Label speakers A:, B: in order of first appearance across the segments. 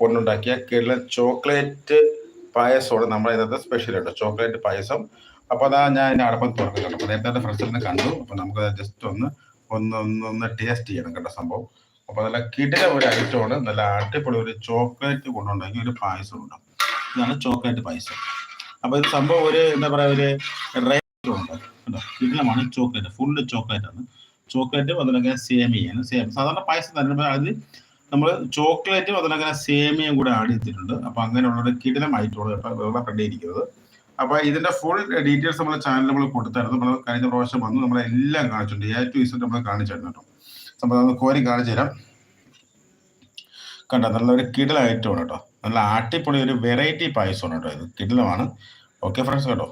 A: കൊണ്ടുണ്ടാക്കിയ കിടലൻ ചോക്ലേറ്റ് പായസമാണ് നമ്മുടെ ഇന്നത്തെ സ്പെഷ്യൽ കേട്ടോ ചോക്ലേറ്റ് പായസം. അപ്പോൾ അതാ ഞാൻ എന്റെ അടപ്പം തുറക്കുന്നുണ്ട്. അപ്പോൾ നേരത്തെ ഫ്രണ്ട്സിനെ കണ്ടു. അപ്പോൾ നമുക്ക് ജസ്റ്റ് ഒന്ന് ഒന്ന് ഒന്ന് ഒന്ന് ടേസ്റ്റ് ചെയ്യണം കേട്ടോ സംഭവം. അപ്പോൾ നല്ല കിടില ഒരു ഐറ്റമാണ്. നല്ല അടിപൊളി ഒരു ചോക്ലേറ്റ് കൊണ്ടുണ്ടാക്കിയ ഒരു പായസം ഉണ്ട്? ഇതാണ് ചോക്ലേറ്റ് പായസം. അപ്പോൾ ഇത് സംഭവം ഒരു എന്താ പറയുക ഒരു റേറ്റ് ഉണ്ട് കിടിലമാണ് ചോക്ലേറ്റ്. ഫുള്ള് ചോക്ലേറ്റ് ആണ്. ചോക്ലേറ്റ് അതിനൊക്കെ സേമിയാണ് സേം സാധാരണ പായസം തന്നെ അതിൽ നമ്മൾ ചോക്ലേറ്റും അതിനങ്ങനെ സേമിയയും കൂടെ ആഡ് ചെയ്തിട്ടുണ്ട്. അപ്പൊ അങ്ങനെയുള്ള ഒരു കിടിലം ഐറ്റമാണ് കേട്ടോ ഫ്രണ്ട് കണ്ടിരിക്കുന്നത് അപ്പൊ ഇതിന്റെ ഫുൾ ഡീറ്റെയിൽസ് നമ്മുടെ ചാനൽ നമ്മൾ കൊടുത്തായിരുന്നു. നമ്മൾ കഴിഞ്ഞ പ്രാവശ്യം വന്നു. നമ്മളെല്ലാം കാണിച്ചിട്ടുണ്ട്. എ ടു ഇസറ്റ് നമ്മൾ കാണിച്ചായിരുന്നു കേട്ടോ. നമ്മൾ കോരി കാണിച്ചു തരാം. കണ്ടോ? നല്ല ഒരു കിടിലം ഐറ്റമാണ് കേട്ടോ. നല്ല ആട്ടിപ്പൊളി ഒരു വെറൈറ്റി പായസമാണ് കേട്ടോ ഇത്. കിടിലമാണ്. ഓക്കെ ഫ്രണ്ട്സ് കേട്ടോ.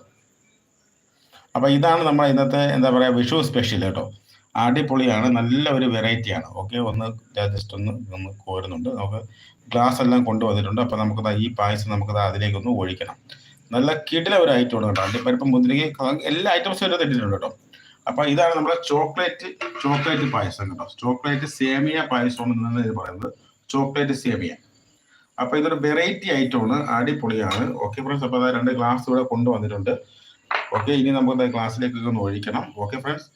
A: അപ്പൊ ഇതാണ് നമ്മുടെ ഇന്നത്തെ എന്താ പറയാ വിഷു സ്പെഷ്യൽ കേട്ടോ. അടിപൊളിയാണ് നല്ല ഒരു വെറൈറ്റിയാണ് ഓക്കെ ഒന്ന് ജസ്റ്റ് ഒന്ന് ഒന്ന് കോരുന്നുണ്ട്. നമുക്ക് ഗ്ലാസ് എല്ലാം കൊണ്ടുവന്നിട്ടുണ്ട്. അപ്പൊ നമുക്ക് ദാ ഈ പായസം നമുക്ക് ദാ അതിലേക്ക് ഒന്ന് ഒഴിക്കണം. നല്ല കിടില ഒരു ഐറ്റമാണ് കേട്ടോ. അണ്ടിപ്പരിപ്പ് മുന്തിരിങ്ങ എല്ലാ ഐറ്റംസും ഇതിനകത്ത് തെറ്റിട്ടുണ്ട് കേട്ടോ. അപ്പൊ ഇതാണ് നമ്മുടെ ചോക്ലേറ്റ് ചോക്ലേറ്റ് പായസം കേട്ടോ. ചോക്ലേറ്റ് സേമിയ പായസം എന്നാണ് ഇത് പറയുന്നത്. ചോക്ലേറ്റ് സേമിയ. അപ്പൊ ഇതൊരു വെറൈറ്റി ഐറ്റമാണ് അടിപൊളിയാണ്. ഓക്കെ ഫ്രണ്ട്സ് അപ്പോൾ രണ്ട് ഗ്ലാസ് ഇവിടെ കൊണ്ടുവന്നിട്ടുണ്ട്. ഓക്കെ ഇനി നമുക്ക് ഗ്ലാസ്സിലേക്ക് ഒന്ന് ഒഴിക്കണം. ഓക്കെ ഫ്രണ്ട്സ്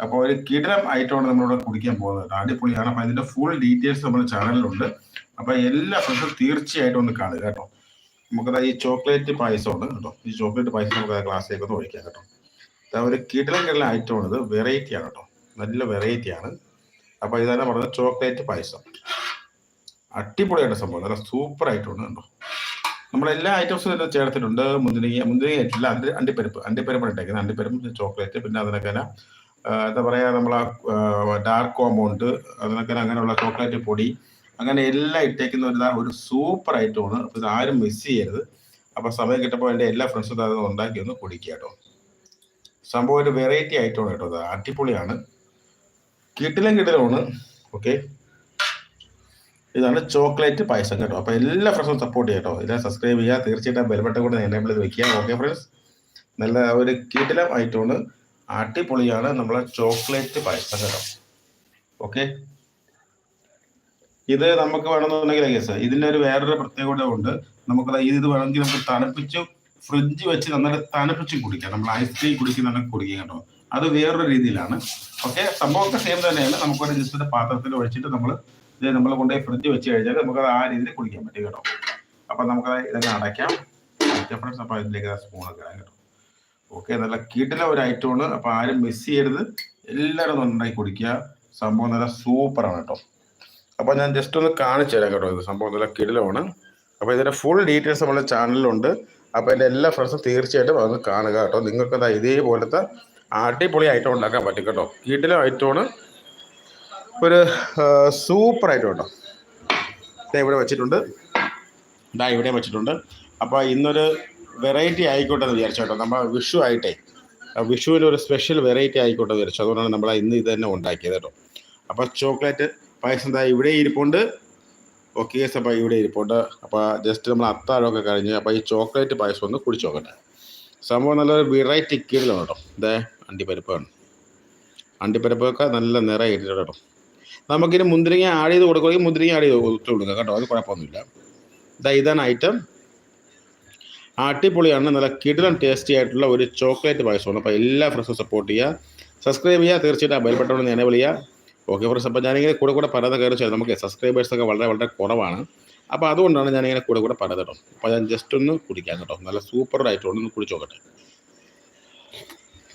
A: അപ്പോൾ ഒരു കിടലം ആയിട്ടാണ് നമ്മളിവിടെ കുടിക്കാൻ പോകുന്നത്. അടിപൊളിയാണ്. അപ്പൊ അതിന്റെ ഫുൾ ഡീറ്റെയിൽസ് നമ്മുടെ ചാനലിലുണ്ട് അപ്പൊ എല്ലാ ഫ്രണ്ട്സും തീർച്ചയായിട്ടും ഒന്ന് കാണുക കേട്ടോ. നമുക്കത് ഈ ചോക്ലേറ്റ് പായസമുണ്ട് കേട്ടോ. ഈ ചോക്ലേറ്റ് പായസം നമുക്ക് ഗ്ലാസ്സിലേക്ക് ഒന്ന് ഒഴിക്കാം കേട്ടോ. ഒരു കിടലം കിടലം ഐറ്റമാണ് ഇത് വെറൈറ്റി ആണ് കേട്ടോ. നല്ല വെറൈറ്റി ആണ്. അപ്പൊ ഇതാണ് പറഞ്ഞത് ചോക്ലേറ്റ് പായസം. അടിപൊളിയായിട്ട് സംഭവം. നല്ല സൂപ്പർ ആയിട്ടുണ്ട് കേട്ടോ. നമ്മളെല്ലാ ഐറ്റംസും ഇതിൽ ചേർത്തിട്ടുണ്ട്. മുന്തിരിങ്ങ മുന്തിരിങ്ങ അല്ല അണ്ടിപ്പരിപ്പ്. അണ്ടിപ്പരിപ്പ് ഇട്ടേക്കുന്നത്. അണ്ടിപ്പരിപ്പ് ചോക്ലേറ്റ് പിന്നെ അതിനൊക്കെ ആ, എന്താ പറയാ നമ്മളെ ഡാർക്ക് കോമ്പൗണ്ട് അതിനൊക്കെ അങ്ങനെയുള്ള ചോക്ലേറ്റ് പൊടി അങ്ങനെ എല്ലാം ഇട്ടേക്കുന്ന ഒരു ഒരു സൂപ്പർ ഐറ്റമാണ്. അപ്പൊ ഇത് ആരും മിസ് ചെയ്യരുത്. അപ്പോൾ സമയം കിട്ടപ്പോൾ എന്റെ എല്ലാ ഫ്രണ്ട്സും അത് ഉണ്ടാക്കി ഒന്ന് കുടിക്കുക കേട്ടോ. സംഭവം ഒരു വെറൈറ്റി ഐറ്റമാണ് കേട്ടോ അത് അടിപൊളിയാണ്. കിട്ടിലും കിട്ടിലുമാണ്. ഓക്കെ ഇതാണ് ചോക്ലേറ്റ് പായസം കേട്ടോ. അപ്പോൾ എല്ലാ ഫ്രണ്ട്സും സപ്പോർട്ട് ചെയ്യാം കേട്ടോ ഇതിനെ സബ്സ്ക്രൈബ് ചെയ്യുക. തീർച്ചയായിട്ടും ബെൽബട്ടൺ കൂടെ എനേബിൾ ചെയ്ത് വെക്കുക. ഓക്കെ ഫ്രണ്ട്സ് നല്ല ഒരു കിടിലം ഐറ്റമാണ്. അടിപൊളിയാണ് നമ്മളെ ചോക്ലേറ്റ് പായസം കേട്ടോ. ഓക്കെ ഇത് നമുക്ക് വേണമെന്നുണ്ടെങ്കിൽ കേസ് ഇതിന്റെ ഒരു വേറൊരു പ്രത്യേകത ഉണ്ട്. നമുക്ക് ഇത് വേണമെങ്കിൽ നമുക്ക് തണുപ്പിച്ച് ഫ്രിഡ്ജ് വെച്ച് നന്നായിട്ട് തണുപ്പിച്ച് കുടിക്കാം. നമ്മൾ ഐസ് ഐസ്ക്രീം കുടിക്കുന്ന കുടിക്കുക കേട്ടോ. അത് വേറൊരു രീതിയിലാണ്. ഓക്കെ സംഭവമൊക്കെ സെയിം തന്നെയാണ്. നമുക്കൊരു ജസ്റ്റ് പാത്രത്തിൽ ഒഴിച്ചിട്ട് നമ്മൾ ഇത് നമ്മൾ കൊണ്ടുപോയി ഫ്രിഡ്ജ് വെച്ച് കഴിഞ്ഞാൽ നമുക്ക് ആ രീതിയിൽ കുടിക്കാൻ പറ്റും കേട്ടോ. അപ്പൊ നമുക്ക് ഇതൊക്കെ അടയ്ക്കാം. ഫ്രണ്ട്സ് അപ്പൊ ഇതിലേക്ക് സ്പൂണൊക്കെ കേട്ടോ. ഓക്കെ നല്ല കിടില ഒരു ഐറ്റം ആണ് അപ്പൊ ആരും മിസ് ചെയ്യരുത്. എല്ലാവരും നന്നായി കുടിക്കുക. സംഭവം നല്ല സൂപ്പറാണ് കേട്ടോ. അപ്പൊ ഞാൻ ജസ്റ്റ് ഒന്ന് കാണിച്ചു തരാം കേട്ടോ ഇത്. സംഭവം നല്ല കിടിലമാണ്. അപ്പൊ ഇതിന്റെ ഫുൾ ഡീറ്റെയിൽസ് നമ്മുടെ ചാനലിലുണ്ട് അപ്പൊ എന്റെ എല്ലാ ഫ്രണ്ട്സും തീർച്ചയായിട്ടും അത് കാണുക കേട്ടോ. നിങ്ങൾക്ക് എന്താ ഇതേപോലത്തെ അടിപൊളി ഐറ്റം ഉണ്ടാക്കാൻ പറ്റും കേട്ടോ. കിടില ഐറ്റമാണ് ഒരു സൂപ്പർ ഐറ്റം കേട്ടോ. ഇതാ ഇവിടെ വെച്ചിട്ടുണ്ട്. ഇതാ ഇവിടെ വെച്ചിട്ടുണ്ട്. അപ്പോൾ ഇന്നൊരു വെറൈറ്റി ആയിക്കോട്ടെ എന്ന് വിചാരിച്ചു കേട്ടോ. നമ്മൾ വിഷു ആയിട്ടേ വിഷുവിൽ ഒരു സ്പെഷ്യൽ വെറൈറ്റി ആയിക്കോട്ടെ എന്ന് വിചാരിച്ചു. അതുകൊണ്ടാണ് നമ്മൾ ഇന്ന് ഇത് തന്നെ ഉണ്ടാക്കിയത് കേട്ടോ. അപ്പോൾ ചോക്ലേറ്റ് പായസം ദാ ഇവിടെ ഇരിപ്പുണ്ട്. ഓക്കെ അപ്പോൾ ഇവിടെ ഇരിപ്പുണ്ട്. അപ്പോൾ ജസ്റ്റ് നമ്മൾ അത്താഴമൊക്കെ കഴിഞ്ഞ് അപ്പോൾ ഈ ചോക്ലേറ്റ് പായസം ഒന്ന് കുടിച്ചു നോക്കട്ടെ. സംഭവം നല്ലൊരു വെറൈറ്റി കീഴിലാണ് കേട്ടോ. ഇതേ അണ്ടിപ്പരിപ്പാണ്. അണ്ടിപ്പരിപ്പൊക്കെ നല്ല നിറയെ ഇട്ടിട്ടുണ്ട് കേട്ടോ. നമുക്കിനി മുന്തിരിങ്ങ ആഡ് ചെയ്ത് കൊടുക്കുകയാണെങ്കിൽ മുന്തിരിങ്ങ ആഡ് ചെയ്ത് കൊടുക്കുക കേട്ടോ. അത് കുഴപ്പമൊന്നുമില്ല. ഇതാ ഇതാണ് ഐറ്റം അടിപൊളിയാണ് നല്ല കിടിലം ടേസ്റ്റി ആയിട്ടുള്ള ഒരു ചോക്ലേറ്റ് പായസമാണ് അപ്പോൾ എല്ലാ ഫ്രണ്ട്സും സപ്പോർട്ട് ചെയ്യുക. സബ്സ്ക്രൈബ് ചെയ്യുക. തീർച്ചയായിട്ടും ആ ബെൽ ബട്ടൺ ഒന്ന് എനേബിൾ ചെയ്യുക. ഓക്കെ ഫ്രണ്ട്സ് അപ്പോൾ ഞാനിങ്ങനെ കൂടെ കൂടെ പറയാതെ കയറി ചെയ്ത് നമുക്ക് സബ്സ്ക്രൈബേഴ്സ് ഒക്കെ വളരെ വളരെ കുറവാണ്. അപ്പോൾ അതുകൊണ്ടാണ് ഞാനിങ്ങനെ കൂടെ കൂടെ പറയാതെ കേട്ടോ. അപ്പോൾ ഞാൻ ജസ്റ്റ് ഒന്ന് കുടിക്കാം കേട്ടോ. നല്ല സൂപ്പർ ആയിട്ടുണ്ട് ഒന്ന് കുടിച്ചു നോക്കട്ടെ.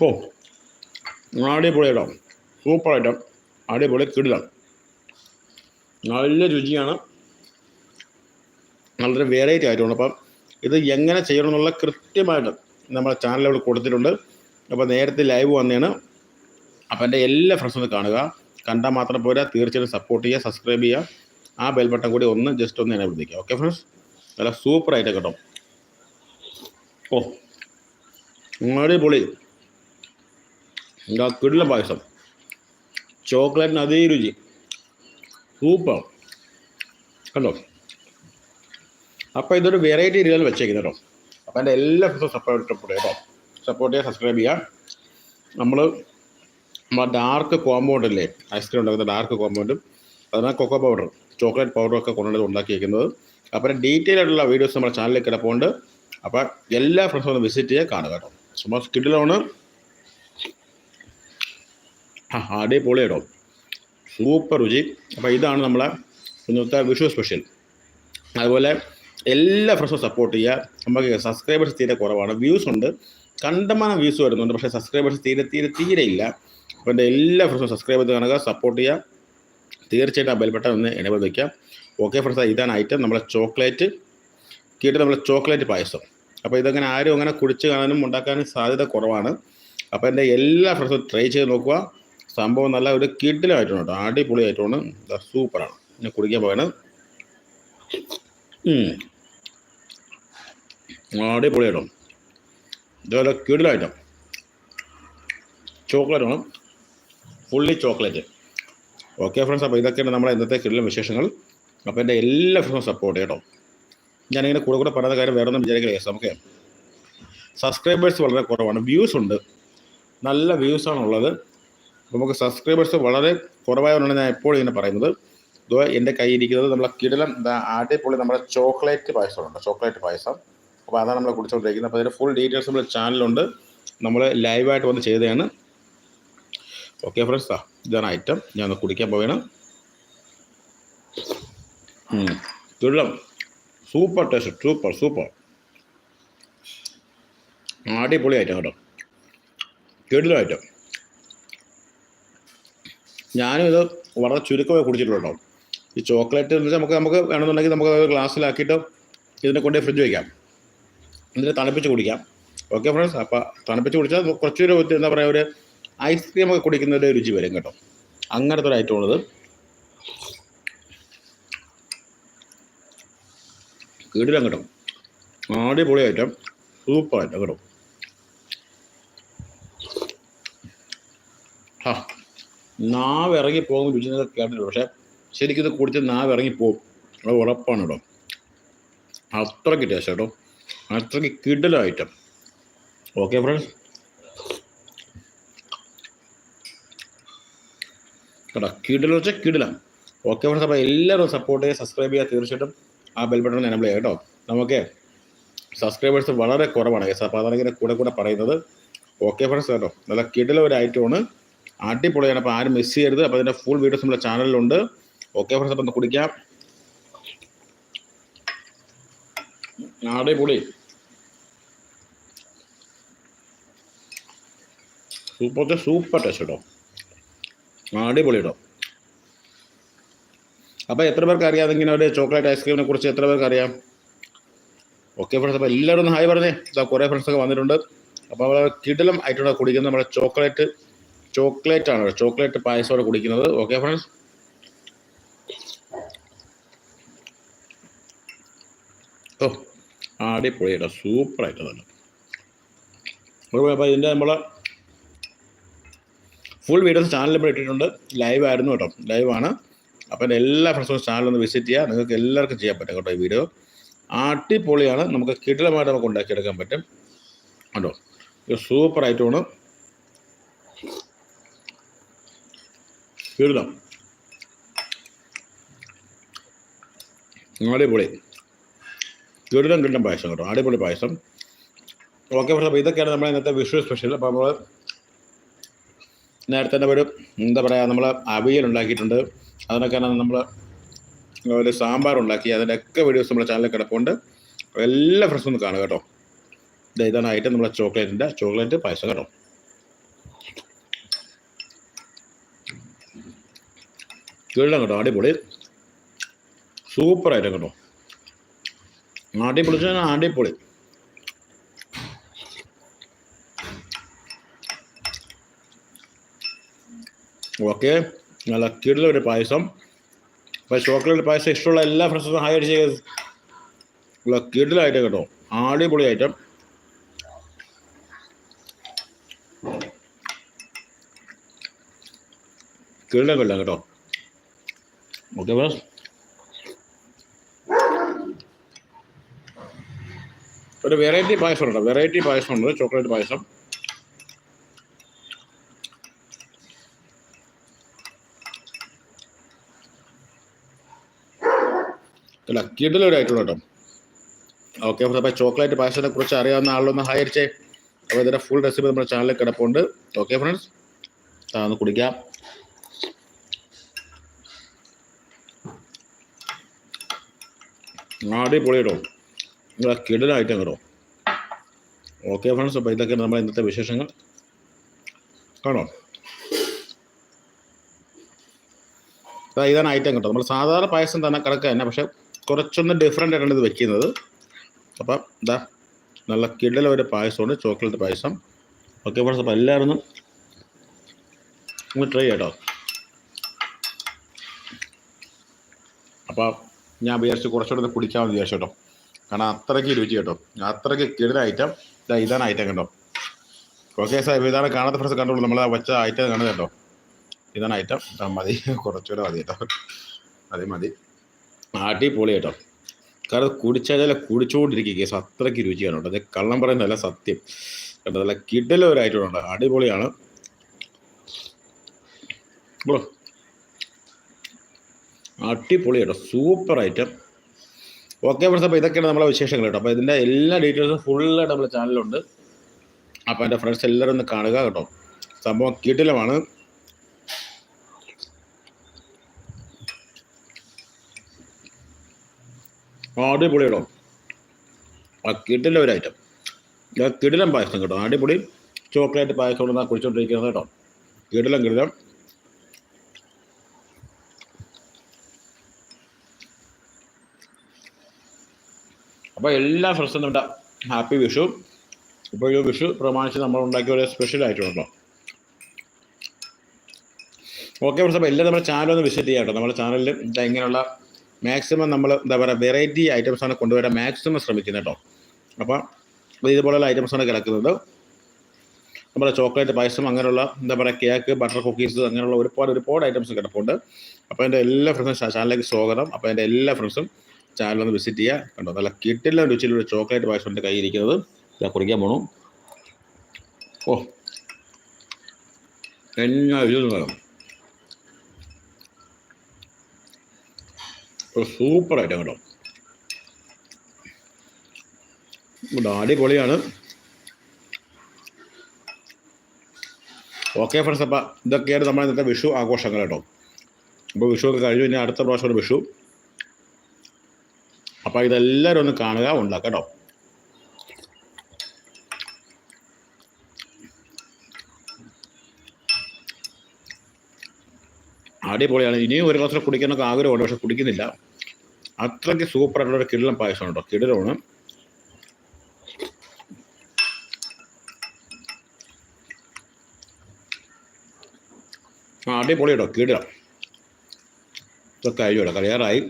A: ഓ അടിപൊളി കേട്ടോ. സൂപ്പർ ഐറ്റം അടിപൊളി കിടിലം നല്ല രുചിയാണ്. നല്ലൊരു വെറൈറ്റി ആയിട്ടുണ്ട് അപ്പം ഇത് എങ്ങനെ ചെയ്യണം എന്നുള്ള കൃത്യമായിട്ട് നമ്മുടെ ചാനൽ അവിടെ കൊടുത്തിട്ടുണ്ട്. അപ്പോൾ നേരത്തെ ലൈവ് വന്നതാണ് അപ്പോൾ എന്റെ എല്ലാ ഫ്രണ്ട്സും കാണുക. കണ്ടാൽ മാത്രം പോരാ. തീർച്ചയായിട്ടും സപ്പോർട്ട് ചെയ്യുക സബ്സ്ക്രൈബ് ചെയ്യുക. ആ ബെൽ ബട്ടൺ കൂടി ഒന്ന് ജസ്റ്റ് ഒന്ന് എന്നെ വിളിക്കുക ഓക്കെ ഫ്രണ്ട്സ് നല്ല സൂപ്പർ ആയിട്ട് കേട്ടോ. ഓ അടിപൊളി. എന്താ കിടില പായസം. ചോക്ലേറ്റിന് അതേ രുചി. സൂപ്പർ കണ്ടോ? അപ്പോൾ ഇതൊരു വെറൈറ്റി രീതിയിൽ വെച്ചേക്കുന്നത് കേട്ടോ. അപ്പോൾ എന്റെ എല്ലാ ഫ്രണ്ട്സും സപ്പോർട്ട് കേട്ടോ സപ്പോർട്ട് ചെയ്യുക സബ്സ്ക്രൈബ് ചെയ്യുക നമ്മൾ നമ്മുടെ ഡാർക്ക് കോമ്പൗണ്ട് അല്ലേ ഐസ്ക്രീം ഉണ്ടാക്കുന്ന ഡാർക്ക് കോമ്പൗണ്ടും അതിനാ കൊക്കോ പൗഡർ ചോക്ലേറ്റ് പൗഡറും ഒക്കെ കൊണ്ടുവന്ന് ഉണ്ടാക്കിയിരിക്കുന്നത് അപ്പോൾ ഡീറ്റെയിൽ ആയിട്ടുള്ള വീഡിയോസ് നമ്മുടെ ചാനലിൽ കിടപ്പുണ്ട്. അപ്പോൾ എല്ലാ ഫ്രണ്ട്സും ഒന്ന് വിസിറ്റ് ചെയ്യാൻ കാണുക കേട്ടോ. ചുമ്മാ സ്കിഡിലാണ് അടിപൊളി കേട്ടോ. സൂപ്പർ രുചി. അപ്പോൾ ഇതാണ് നമ്മളെ ഇന്നത്തെ വിഷു സ്പെഷ്യൽ അതുപോലെ എല്ലാ ഫ്രണ്ട്സും സപ്പോർട്ട് ചെയ്യുക നമുക്ക് സബ്സ്ക്രൈബേഴ്സ് തീരെ കുറവാണ്. വ്യൂസ് ഉണ്ട്. കണ്ടമാനം വ്യൂസ് വരുന്നുണ്ട്. പക്ഷേ സബ്സ്ക്രൈബേഴ്സ് തീരെ തീരെ തീരെ ഇല്ല. അപ്പോൾ എന്റെ എല്ലാ ഫ്രണ്ട്സും സബ്സ്ക്രൈബ് ചെയ്ത് കാണുക സപ്പോർട്ട് ചെയ്യുക തീർച്ചയായിട്ടും ആ ബെൽബട്ടൺ ഒന്ന് എനേബിൾ വയ്ക്കാം ഓക്കെ ഫ്രണ്ട്സ് ഇതാണ് ഐറ്റം നമ്മളെ ചോക്ലേറ്റ് കീട്ട് നമ്മളെ ചോക്ലേറ്റ് പായസം. അപ്പോൾ ഇതങ്ങനെ ആരും അങ്ങനെ കുടിച്ച് കാണാനും ഉണ്ടാക്കാനും സാധ്യത കുറവാണ്. അപ്പോൾ എന്റെ എല്ലാ ഫ്രണ്ട്സും ട്രൈ ചെയ്ത് നോക്കുക. സംഭവം നല്ല ഒരു കിഡിലായിട്ടുണ്ട് കേട്ടോ. അടിപൊളിയായിട്ടുണ്ട്. സൂപ്പറാണ് ഇനി കുടിക്കാൻ പോകണം അടിപൊളിയായിട്ടോ. ഇതുപോലെ കിഡിലായിട്ടോ ചോക്ലേറ്റ് ആണ്. ഫുള്ളി ചോക്ലേറ്റ് ഓക്കെ ഫ്രണ്ട്സ് അപ്പോൾ ഇതൊക്കെയാണ് നമ്മുടെ ഇന്നത്തെ കിടിലം വിശേഷങ്ങൾ. അപ്പോൾ എന്റെ എല്ലാ ഫ്രണ്ട്സും സപ്പോർട്ട് കേട്ടോ ഞാനിങ്ങനെ കൂടെ കൂടെ പറയുന്ന കാര്യം വേറെ ഒന്നും വിചാരിക്കില്ല നമുക്ക്? സബ്സ്ക്രൈബേഴ്സ് വളരെ കുറവാണ്. വ്യൂസ് ഉണ്ട്. നല്ല വ്യൂസാണുള്ളത് നമുക്ക് സബ്സ്ക്രൈബേഴ്സ് വളരെ കുറവായതുകൊണ്ടാണ് ഞാൻ എപ്പോഴും ഇങ്ങനെ പറയുന്നത്. ഇതോ എന്റെ കയ്യിരിക്കുന്നത് നമ്മളെ കിടലം അടിപൊളി നമ്മുടെ ചോക്ലേറ്റ് പായസമുണ്ട് ചോക്ലേറ്റ് പായസം. അപ്പോൾ അതാണ് നമ്മൾ കുടിച്ചുകൊണ്ടിരിക്കുന്നത് അപ്പോൾ അതിന്റെ ഫുൾ ഡീറ്റെയിൽസ് നമ്മുടെ ചാനലുണ്ട് നമ്മൾ ലൈവായിട്ട് വന്ന് ചെയ്തതാണ്. ഓക്കെ ഫ്രണ്ട്സ് ആ ഇതാണ് ഐറ്റം ഞാൻ ഒന്ന് കുടിക്കാൻ പോവുകയാണ് കിടലം. സൂപ്പർ ടേസ്റ്റ് സൂപ്പർ സൂപ്പർ അടിപൊളി ഐറ്റം കേട്ടോ. കിടലം ഐറ്റം ഞാനും ഇത് വളരെ ചുരുക്കമായി കുടിച്ചിട്ടുണ്ടോ ഈ ചോക്ലേറ്റ് എന്ന് വെച്ചാൽ നമുക്ക് നമുക്ക് വേണമെന്നുണ്ടെങ്കിൽ നമുക്ക് അത് ഗ്ലാസ്സിലാക്കിയിട്ട് ഇതിനെ കൊണ്ട് ഫ്രിഡ്ജ് വയ്ക്കാം ഇതിനെ തണുപ്പിച്ച് കുടിക്കാം. ഓക്കെ ഫ്രണ്ട്സ് അപ്പോൾ തണുപ്പിച്ച് കുടിച്ചാൽ കുറച്ചൊരു എന്താ പറയുക ഒരു ഐസ്ക്രീം ഒക്കെ കുടിക്കുന്ന ഒരു രുചി വരും കേട്ടോ. അങ്ങനത്തെ ഒരു ഐറ്റമാണിത് കീടിലും കേട്ടോ അടിപൊളി ഐറ്റം സൂപ്പർ ഐറ്റം കേട്ടോ. ആ നാവ് ഇറങ്ങി പോകും രുചി കേട്ടിട്ടുള്ളൂ പക്ഷേ ശരിക്കും ഇത് കുടിച്ച് നാവ് ഇറങ്ങി പോകും അത് ഉറപ്പാണ് കേട്ടോ അത്രയ്ക്ക് ടേസ്റ്റ് കേട്ടോ അത്രയ്ക്ക് കിടലം ഐറ്റം ഓക്കെ ഫ്രണ്ട്സ് കേട്ടോ കിടൽ വെച്ചാൽ കിടലം. ഓക്കെ ഫ്രണ്ട്സ് അപ്പോൾ എല്ലാവരും സപ്പോർട്ട് ചെയ്യുക സബ്സ്ക്രൈബ് ചെയ്യുക തീർച്ചയായിട്ടും ആ ബെൽ ബട്ടൺ എനബിൾ ചെയ്യുക കേട്ടോ. നമുക്ക് സബ്സ്ക്രൈബേഴ്സ് വളരെ കുറവാണ്. ഇങ്ങനെ കൂടെ കൂടെ പറയുന്നത്. ഓക്കെ ഫ്രണ്ട്സ് കേട്ടോ. നല്ല കിടല ഒരു ഐറ്റമാണ് അടിപൊളിയാണ്. അപ്പോൾ ആരും മിസ് ചെയ്യരുത്. അപ്പോൾ അതിന്റെ ഫുൾ വീഡിയോസ് നമ്മുടെ ചാനലിലുണ്ട് ഓക്കെ ഫ്രണ്ട്സ് അപ്പം കുടിക്കാം. അടിപൊളി. സൂപ്പർ സൂപ്പർ ടേസ്റ്റ് കേട്ടോ അടിപൊളി കേട്ടോ അപ്പോൾ എത്ര പേർക്ക് അറിയാം അതിങ്ങനെ ഒരു ചോക്ലേറ്റ് ഐസ്ക്രീമിനെ കുറിച്ച് എത്ര പേർക്ക് അറിയാം? ഓക്കെ ഫ്രണ്ട്സ് അപ്പോൾ എല്ലാവരും ഒന്ന് ഹായ് പറഞ്ഞേ. ഇതാ കുറേ ഫ്രണ്ട്സൊക്കെ വന്നിട്ടുണ്ട്. അപ്പോൾ നമ്മൾ കിടലം ആയിട്ടാണ് കുടിക്കുന്നത്. നമ്മുടെ ചോക്ലേറ്റ് ചോക്ലേറ്റ് ആണ്. ചോക്ലേറ്റ് പായസമോടെ കുടിക്കുന്നത്. ഓക്കെ ഫ്രണ്ട്സ് ഓ അടിപൊളി കേട്ടോ സൂപ്പർ നല്ല അപ്പോൾ ഇതിന്റെ നമ്മൾ ഫുൾ വീഡിയോസ് ചാനലിൽ ഇപ്പോൾ ഇട്ടിട്ടുണ്ട്. ലൈവ് ആയിരുന്നു കേട്ടോ. ലൈവാണ് അപ്പം എല്ലാ ഫ്രണ്ട്സും ചാനലൊന്ന് വിസിറ്റ് ചെയ്യുക നിങ്ങൾക്ക് എല്ലാവർക്കും ചെയ്യാൻ പറ്റും കേട്ടോ ഈ വീഡിയോ അടിപൊളിയാണ്. നമുക്ക് കിടിലമായിട്ട് നമുക്ക് ഉണ്ടാക്കിയെടുക്കാൻ പറ്റും. കേട്ടോ ഇത് സൂപ്പർ ഐറ്റമാണ് അടിപൊളി. കിടിലം കിടിലം പായസം കേട്ടോ. അടിപൊളി പായസം. ഓക്കെ ഫ്രണ്ട്സ് അപ്പോൾ ഇതൊക്കെയാണ് നമ്മുടെ ഇന്നത്തെ വിഷു സ്പെഷ്യൽ അപ്പോൾ നമ്മൾ നേരത്തെ തന്നെ ഒരു എന്താ പറയുക നമ്മൾ അവിയൽ ഉണ്ടാക്കിയിട്ടുണ്ട്. അതിനൊക്കെയാണ് നമ്മൾ ഒരു സാമ്പാർ ഉണ്ടാക്കി. അതിന്റെയൊക്കെ വീഡിയോസ് നമ്മുടെ ചാനലിൽ കിടപ്പുണ്ട്. എല്ലാ ഫ്രണ്ട്സും ഒന്ന് കാണുക കേട്ടോ. ഇത് ഇതാണ് ഐറ്റം നമ്മളെ ചോക്ലേറ്റിന്റെ ചോക്ലേറ്റ് പായസം കേട്ടോ. കേട്ടോ അടിപൊളി. സൂപ്പറായിട്ട് കേട്ടോ. അടിപൊളി വെച്ചാൽ അടിപൊളി. ഓക്കെ. നല്ല കിടില ഒരു പായസം. അപ്പോൾ ചോക്ലേറ്റ് പായസം ഇഷ്ടമുള്ള എല്ലാ ഫ്രണ്ട്സും ഹായ് അടിച്ച് ഉള്ള കിടിലായിട്ട് കേട്ടോ. അടിപൊളി ഐറ്റം കിടിലം കിടിലം കേട്ടോ. ഓക്കെ ബസ് ഒരു വെറൈറ്റി പായസം ഉണ്ടോ. വെറൈറ്റി പായസം ഉണ്ട്. ചോക്ലേറ്റ് പായസം. ലക്കിയുടെ ആയിട്ടുള്ള കേട്ടോ. ഓക്കെ അപ്പോൾ ചോക്ലേറ്റ് പായസത്തെ കുറിച്ച് അറിയാവുന്ന ആളൊന്ന് ഹായ് അടിച്ചേ. അപ്പോൾ ഇതിന്റെ ഫുൾ റെസിപ്പി നമ്മുടെ ചാനലിൽ കിടപ്പുണ്ട്. ഓക്കെ ഫ്രണ്ട്സ് ഒന്ന് കുടിക്കാം. ആടി നിങ്ങളെ കിടലായിട്ടും കേട്ടോ ഓക്കെ ഫ്രണ്ട്സ് അപ്പോൾ ഇതൊക്കെ നമ്മുടെ ഇന്നത്തെ വിശേഷങ്ങൾ. കാണോ ഇതാണ് ഐറ്റം കേട്ടോ. നമ്മൾ സാധാരണ പായസം തന്നെ കിടക്കുക തന്നെ പക്ഷേ കുറച്ചൊന്ന് ഡിഫറെന്റ് ആയിട്ടാണ് ഇത് വെക്കുന്നത്. അപ്പം ഇതാ നല്ല കിടല ഒരു പായസമുണ്ട് ചോക്ലേറ്റ് പായസം. ഓക്കെ ഫ്രണ്ട്സ് അപ്പോൾ എല്ലാവരും ഒന്ന് ട്രൈ ചെയ്യട്ടോ. അപ്പോൾ ഞാൻ വിചാരിച്ച് കുറച്ചുകൂടെ കുടിക്കാമെന്ന് വിചാരിച്ചു കേട്ടോ. കാരണം അത്രയ്ക്ക് രുചി കേട്ടോ. അത്രയ്ക്ക് കിടന്ന ഐറ്റം ഇതാ ഇതാണ് ഐറ്റം കേട്ടോ ഓക്കെ സാർ ഇതാണ് കാണാത്ത ഫ്രണ്ട്സ് കണ്ടോളൂ. നമ്മൾ വെച്ച ഐറ്റം കാണുന്നത് കേട്ടോ ഇതാണ് ഐറ്റം മതി. കുറച്ചുകൂടെ മതി കേട്ടോ. മതി ആട്ടി പൊളി കേട്ടോ. കാരണം കുടിച്ചാൽ കുടിച്ചുകൊണ്ടിരിക്കുക കേസ് അത്രയ്ക്ക് രുചിയാണ് കേട്ടോ. അത് കള്ളം പറയുന്നതല്ല സത്യം. കേട്ടോ നല്ല കിടല ഒരു ഐറ്റം ഉണ്ട് അടിപൊളിയാണ്. ബ്രോ അടിപൊളി കേട്ടോ. സൂപ്പർ ഐറ്റം ഓക്കെ ഫ്രണ്ട്സ് അപ്പോൾ ഇതൊക്കെയാണ് നമ്മളെ വിശേഷങ്ങൾ കേട്ടോ. അപ്പോൾ ഇതിന്റെ എല്ലാ ഡീറ്റെയിൽസും ഫുള്ളായിട്ട് നമ്മുടെ ചാനലിലുണ്ട് അപ്പോൾ എന്റെ ഫ്രണ്ട്സ് എല്ലാവരും ഒന്ന് കാണുക കേട്ടോ. സംഭവം കീട്ടിലുമാണ് അടിപൊളി കേട്ടോ. ആ കിടില ഒരു ഐറ്റം കിടിലം പായസം കേട്ടോ. അടിപൊളി. ചോക്ലേറ്റ് പായസം കൊണ്ട് കുടിച്ചോണ്ടിരിക്കുന്നത് കേട്ടോ. കിടിലം കിടിലം. അപ്പോൾ എല്ലാ ഫ്രണ്ട്സും നമ്മുടെ ഹാപ്പി വിഷു. ഇപ്പോൾ ഈ വിഷു പ്രമാണിച്ച് നമ്മൾ ഉണ്ടാക്കിയ ഒരു സ്പെഷ്യൽ ആയിട്ടുണ്ടോ ഓക്കെ ഫ്രണ്ട്സ് അപ്പോൾ എല്ലാം നമ്മുടെ ചാനൽ ഒന്ന് വിസിറ്റ് ചെയ്യാം കേട്ടോ. നമ്മുടെ ചാനലിൽ ഇങ്ങനെയുള്ള മാക്സിമം നമ്മൾ എന്താ പറയുക വെറൈറ്റി ഐറ്റംസാണ് കൊണ്ടുവരാൻ മാക്സിമം ശ്രമിക്കുന്നത് കേട്ടോ. അപ്പോൾ ഇത് ഇതുപോലെയുള്ള ഐറ്റംസാണ് കിടക്കുന്നത്. നമ്മുടെ ചോക്ലേറ്റ് പായസം അങ്ങനെയുള്ള എന്താ പറയുക കേക്ക് ബട്ടർ കുക്കീസ് അങ്ങനെയുള്ള ഒരുപാട് ഒരുപാട് ഐറ്റംസ് കിടപ്പുണ്ട്. അപ്പോൾ എന്റെ എല്ലാ ഫ്രണ്ട്സും ചാനലിലേക്ക് സ്വാഗതം. അപ്പോൾ എന്റെ എല്ലാ ഫ്രണ്ട്സും ചാനൽ ഒന്ന് വിസിറ്റ് ചെയ്യുക കണ്ടോ നല്ല കിട്ടില്ല രുചിയിലൂടെ ചോക്ലേറ്റ് പായസം എന്റെ കയ്യിൽ ഇരിക്കുന്നത്. ഞാൻ കുടിക്കാൻ പോണു. ഓ. എന്നാ ഒരു സൂപ്പർ ഐറ്റം കേട്ടോ അടിപൊളിയാണ്. ഓക്കെ ഫ്രണ്ട്സ് അപ്പം ഇതൊക്കെയാണ് നമ്മുടെ ഇന്നത്തെ വിഷു ആഘോഷങ്ങൾ കേട്ടോ. അപ്പോൾ വിഷു ഒക്കെ കഴിഞ്ഞു ഇനി അടുത്ത പ്രാവശ്യം വിഷു. അപ്പോൾ ഇതെല്ലാവരും ഒന്ന് കാണുക ഉണ്ടാക്കുക കേട്ടോ അടിപൊളിയാണ്. ഇനിയും ഒരു ക്ലാസ്സിൽ കുടിക്കാനൊക്കെ ആഗ്രഹമുണ്ട് പക്ഷെ കുടിക്കുന്നില്ല. അത്രയ്ക്ക് സൂപ്പറായിട്ടുള്ള ഒരു കിടലം പായസം ഉണ്ടോ കിടിലമാണ്. ആ അടിപൊളി കേട്ടോ കിടിലം. ഇതൊക്കെ കഴിഞ്ഞു കേട്ടോ കഴിയാറായി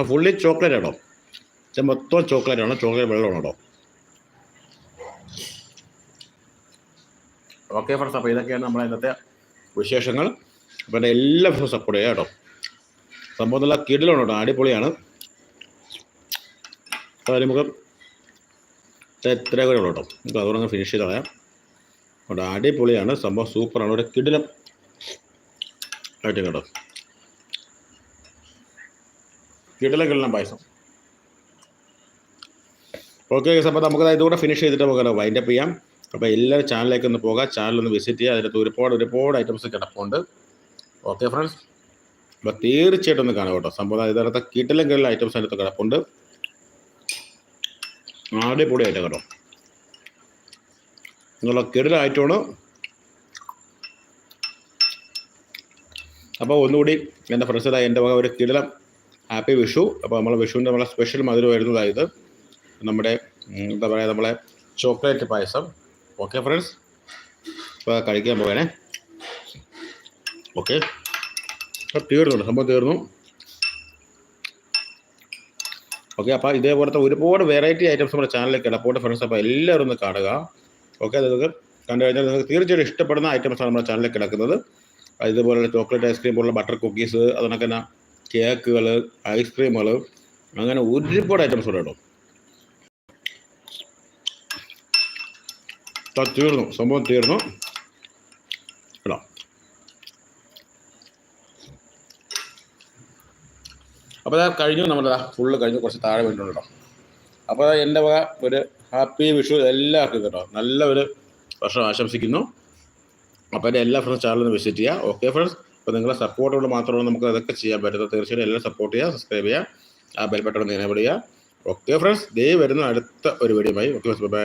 A: ആ ഫുള്ളി ചോക്ലേറ്റ് ആണോ? ഇത് മൊത്തം ചോക്ലേറ്റ് ആണോ? ചോക്ലേറ്റ് വെള്ളമാണോ ഓക്കെ ഫ്രണ്ട്സ് അപ്പോൾ ഇതൊക്കെയാണ് നമ്മളെ ഇന്നത്തെ വിശേഷങ്ങൾ. അപ്പോൾ എന്റെ എല്ലാ ഫ്രണ്ട്സും സപ്പോർട്ട് ചെയ്യാം കേട്ടോ. സംഭവം നല്ല കിടിലാണ് കേട്ടോ അടിപൊളിയാണ്. അതായത് നമുക്ക് എത്ര കൂടെ ഉള്ളൂ കേട്ടോ. നമുക്ക് അതുകൊണ്ട് ഫിനിഷ് ചെയ്ത് കളയാം. കേട്ടോ അടിപൊളിയാണ് സംഭവം സൂപ്പറാണ് ഒരു കിടിലം ആയിട്ട് കേട്ടോ. കിടിലം കിടിലം പായസം ഓക്കെ അപ്പോൾ നമുക്ക് ഇതുകൂടെ ഫിനിഷ് ചെയ്തിട്ട് നമുക്ക് വൈൻഡപ്പ് ചെയ്യാം. അപ്പോൾ എല്ലാവരും ചാനലിലേക്ക് ഒന്ന് പോകാം. ചാനലൊന്ന് വിസിറ്റ് ചെയ്യുക. അതിനകത്ത് ഒരുപാട് ഒരുപാട് ഐറ്റംസ് കിടപ്പുണ്ട്. ഓക്കെ ഫ്രണ്ട്സ് അപ്പോൾ തീർച്ചയായിട്ടും ഒന്ന് കാണാം കേട്ടോ. സംഭവം ഇതിനകത്ത് കിട്ടലും കിടലും ഐറ്റംസ് അതിനകത്ത് കിടപ്പുണ്ട്. അടിപൊളി ആയിട്ട് കേട്ടോ നിങ്ങളുടെ കിടലായിട്ടാണ് അപ്പോൾ ഒന്നുകൂടി എന്റെ ഫ്രണ്ട്സ് എന്റെ വക ഒരു കിടലം ഹാപ്പി വിഷു അപ്പോൾ നമ്മൾ വിഷുവിന്റെ നമ്മളെ സ്പെഷ്യൽ മധുരം വരുന്നതായത് നമ്മുടെ എന്താ പറയുക നമ്മളെ ചോക്ലേറ്റ് പായസം. ഓക്കെ ഫ്രണ്ട്സ് അപ്പോൾ കഴിക്കാൻ പോകണേ ഓക്കെ അപ്പോൾ തീർന്നു സംഭവം തീർന്നു. ഓക്കെ അപ്പോൾ ഇതേപോലത്തെ ഒരുപാട് വെറൈറ്റി ഐറ്റംസ് നമ്മുടെ ചാനലിൽ കിടപ്പോട്ട് ഫ്രണ്ട്സ് അപ്പോൾ എല്ലാവരും ഒന്ന് കാണുക. ഓക്കെ നിങ്ങൾക്ക് കണ്ടു കഴിഞ്ഞാൽ നിങ്ങൾക്ക് തീർച്ചയായിട്ടും ഇഷ്ടപ്പെടുന്ന ഐറ്റംസാണ് നമ്മുടെ ചാനലിൽ കിടക്കുന്നത്. ഇതുപോലെ ചോക്ലേറ്റ് ഐസ്ക്രീം പോലുള്ള ബട്ടർ കുക്കീസ് അതിനൊക്കെ കേക്കുകൾ ഐസ്ക്രീമുകൾ അങ്ങനെ ഒരുപാട് ഐറ്റംസ് ഉണ്ട് കേട്ടോ. തീർന്നു. സംഭവം തീർന്നു. കേട്ടോ അപ്പോൾ അതാ കഴിഞ്ഞു നമ്മളതാ ഫുള്ള് കഴിഞ്ഞു കുറച്ച് താഴെ വേണ്ടിയിട്ടുണ്ട് കേട്ടോ. അപ്പോൾ എന്റെ വക ഒരു ഹാപ്പി വിഷു എല്ലാവർക്കും കേട്ടോ. നല്ല ഒരു വർഷം ആശംസിക്കുന്നു. അപ്പോൾ എന്റെ എല്ലാ ഫ്രണ്ട്സ് ചാനലിൽ വിസിറ്റ് ചെയ്യുക ഓക്കെ ഫ്രണ്ട്സ് അപ്പോൾ നിങ്ങളെ സപ്പോർട്ടുകൾ മാത്രമേ മാത്രമാണ് നമുക്ക് അതൊക്കെ ചെയ്യാൻ പറ്റുന്നത് തീർച്ചയായിട്ടും എല്ലാം സപ്പോർട്ട് ചെയ്യുക സബ്സ്ക്രൈബ് ചെയ്യുക ആ ബെൽബട്ടൺ എനേബിൾ ചെയ്യുക. ഓക്കെ ഫ്രണ്ട്സ് ദേ വരുന്ന അടുത്ത ഒരു വീഡിയോ ഓക്കെ ബൈ